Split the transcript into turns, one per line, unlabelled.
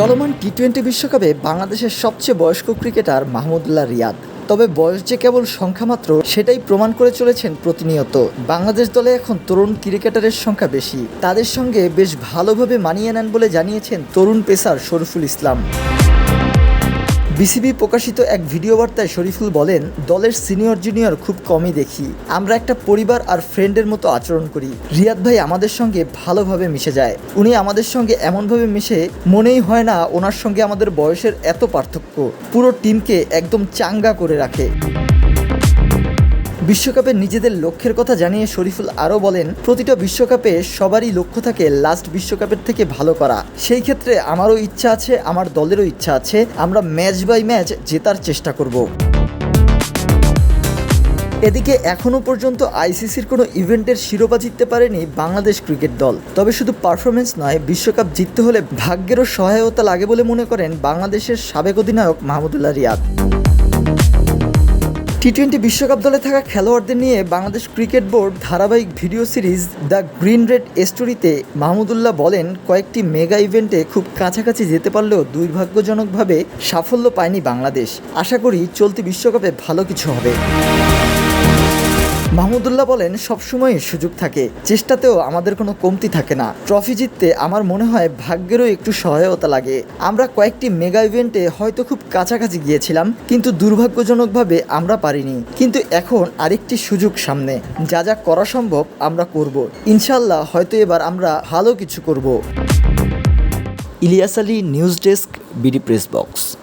চলমান T twenty বিশ্বকাপে বাংলাদেশের সবচেয়ে বয়স্ক ক্রিকেটার মাহমুদুল্লাহ রিয়াদ। তবে বয়স যে কেবল সংখ্যা মাত্র সেটাই প্রমাণ করে চলেছেন প্রতিনিয়ত। বাংলাদেশ দলে এখন তরুণ ক্রিকেটারের সংখ্যা বেশি। তাদের সঙ্গে বেশ ভালোভাবে মানিয়ে নেন বলে জানিয়েছেন তরুণ পেসার শরফুল ইসলাম। বিসিবি প্রকাশিত এক ভিডিও বার্তায় শরীফুল বলেন, দলের সিনিয়র, জুনিয়র খুব কমই দেখি। আমরা একটা পরিবার আর ফ্রেন্ডের মতো আচরণ করি। রিয়াদ ভাই আমাদের সঙ্গে ভালোভাবে মিশে যায়। উনি আমাদের সঙ্গে এমনভাবে মিশে, মনেই হয় না ওনার সঙ্গে আমাদের বয়সের এত পার্থক্য। পুরো টিমকে একদম চাঙ্গা করে রাখে। বিশ্বকাপে নিজেদের লক্ষ্যের কথা জানিয়ে শরীফুল আরও বলেন, প্রতিটা বিশ্বকাপে সবারই লক্ষ্য থাকে লাস্ট বিশ্বকাপের থেকে ভালো করা। সেই ক্ষেত্রে আমারও ইচ্ছা আছে, আমার দলেরও ইচ্ছা আছে, আমরা ম্যাচ বাই ম্যাচ জেতার চেষ্টা করব। এদিকে এখনও পর্যন্ত আইসিসির কোনো ইভেন্টের শিরোপা জিততে পারেনি বাংলাদেশ ক্রিকেট দল। তবে শুধু পারফরমেন্স নয়, বিশ্বকাপ জিততে হলে ভাগ্যেরও সহায়তা লাগে বলে মনে করেন বাংলাদেশের সাবেক অধিনায়ক মাহমুদুল্লাহ রিয়াদ। টি টোয়েন্টি বিশ্বকাপ দলে থাকা খেলোয়াড়দের নিয়ে বাংলাদেশ ক্রিকেট বোর্ড ধারাবাহিক video series the green red স্টোরিতে মাহমুদুল্লাহ বলেন, কয়েকটি মেগা ইভেন্টে খুব কাছাকাছি যেতে পারলেও দুর্ভাগ্যজনকভাবে সাফল্য পায়নি বাংলাদেশ। আশা করি চলতি বিশ্বকাপে ভালো কিছু হবে। মাহমুদুল্লাহ বলেন সবসময় সুযোগ থাকে। চেষ্টাতেও আমাদের কোনো কমতি থাকে না। ট্রফি জিততে আমার মনে হয় ভাগ্যেরও একটু সহায়তা লাগে। আমরা কয়েকটি মেগা ইভেন্টে হয়তো খুব কাছাকাছি গিয়েছিলাম, কিন্তু দুর্ভাগ্যজনকভাবে আমরা পারিনি। কিন্তু এখন আরেকটি সুযোগ সামনে। যা যা করা সম্ভব, আমরা করব। ইনশাল্লাহ হয়তো এবার আমরা ভালো কিছু করব। Ilias Ali, news desk, BD press box.